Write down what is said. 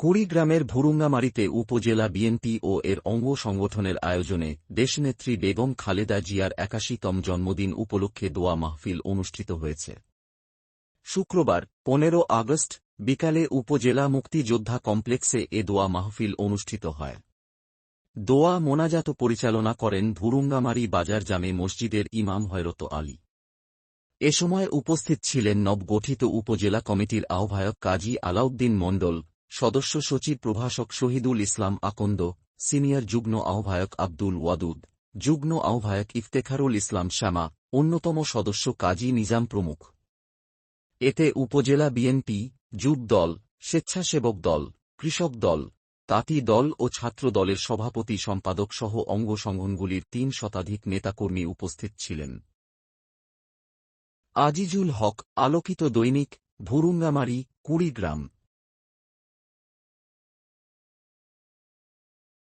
কুড়িগ্রামের ভুরুঙ্গামারিতে উপজেলা বিএনপি ও এর অঙ্গ সংগঠনের আয়োজনে দেশনেত্রী বেগম খালেদা জিয়ার একাশিতম জন্মদিন উপলক্ষে দোয়া মাহফিল অনুষ্ঠিত হয়েছে। শুক্রবার, পনেরো আগস্ট, বিকালে উপজেলা মুক্তিযোদ্ধা কমপ্লেক্সে এ দোয়া মাহফিল অনুষ্ঠিত হয়। দোয়া মোনাজাত পরিচালনা করেন ভুরুঙ্গামারি বাজার জামে মসজিদের ইমাম হয়রত আলী। এ সময় উপস্থিত ছিলেন নবগঠিত উপজেলা কমিটির আহ্বায়ক কাজী আলাউদ্দিন মণ্ডল, সদস্য সচিব প্রভাষক শহীদুল ইসলাম আকন্দ, সিনিয়র যুগ্ম আহ্বায়ক আব্দুল ওয়াদুদ, যুগ্ম আহ্বায়ক ইফতেখারুল ইসলাম শ্যামা, অন্যতম সদস্য কাজী নিজাম প্রমুখ। এতে উপজেলা বিএনপি, যুব দল, স্বেচ্ছাসেবক দল, কৃষক দল, তাঁতি দল ও ছাত্র দলের সভাপতি সম্পাদক সহ অঙ্গ সংগঠনগুলির তিন শতাধিক নেতাকর্মী উপস্থিত ছিলেন। আজিজুল হক আলোকিত দৈনিক ভুরুঙ্গামারি কুড়িগ্রাম।